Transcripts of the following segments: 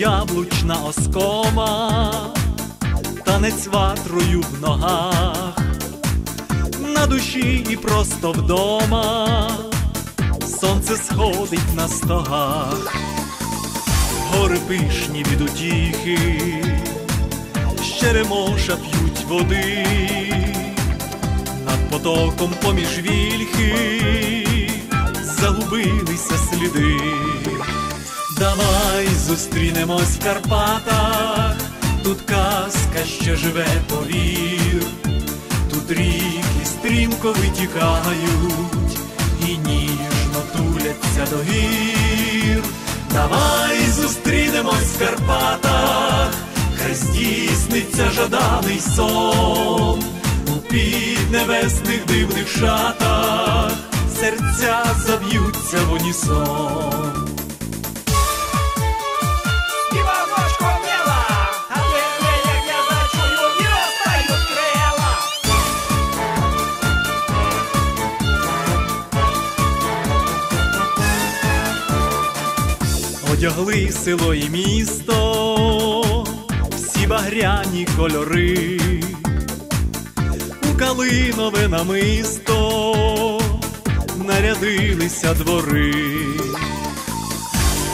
яблучна оскома, танець ватрою в ногах, на душі і просто вдома, сонце сходить на стогах, гори пишні від утіхи, з черемоша п'ють води, над потоком поміж вільхи загубилися сліди. Давай зустрінемось в Карпатах, тут казка ще живе, повір, тут ріки стрімко витікають і ніжно туляться до гір. Давай зустрінемось в Карпатах, хай здійсниться жаданий сон у піднебесних дивних шатах, серця заб'ються в унісон. Одягли село і місто, всі багряні кольори, у калинове намисто нарядилися двори,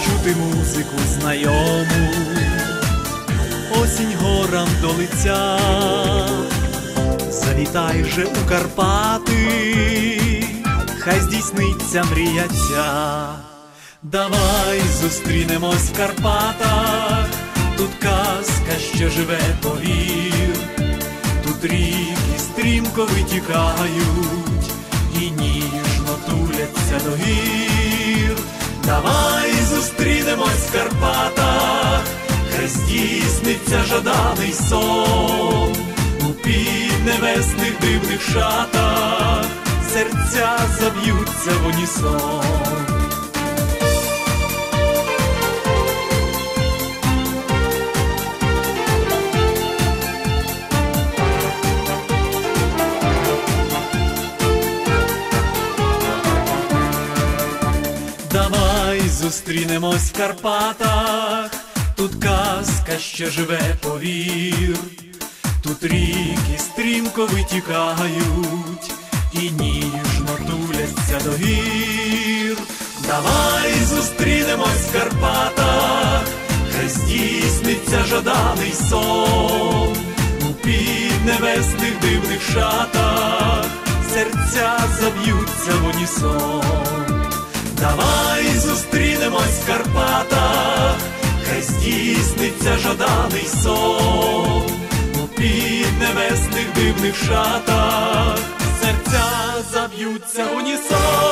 чути музику знайому, осінь горам до лиця, завітай же у Карпати, хай здійсниться мрія ця. Давай зустрінемось в Карпатах, тут казка ще живе, повір, тут ріки стрімко витікають і ніжно туляться до гір. Давай зустрінемось в Карпатах, хай здійсниться жаданий сон у піднебесних дивних шатах, серця заб'ються в унісон. Зустрінемось в Карпатах, тут казка ще живе, повір, тут ріки стрімко витікають і ніжно туляться до гір. Давай зустрінемось в Карпатах, хай здійсниться жаданий сон у піднебесних дивних шатах, серця заб'ються в унісон. Давай зустрінемось в Карпатах, хай здійсниться жаданий сон у піднебесних дивних шатах, серця заб'ються унісон.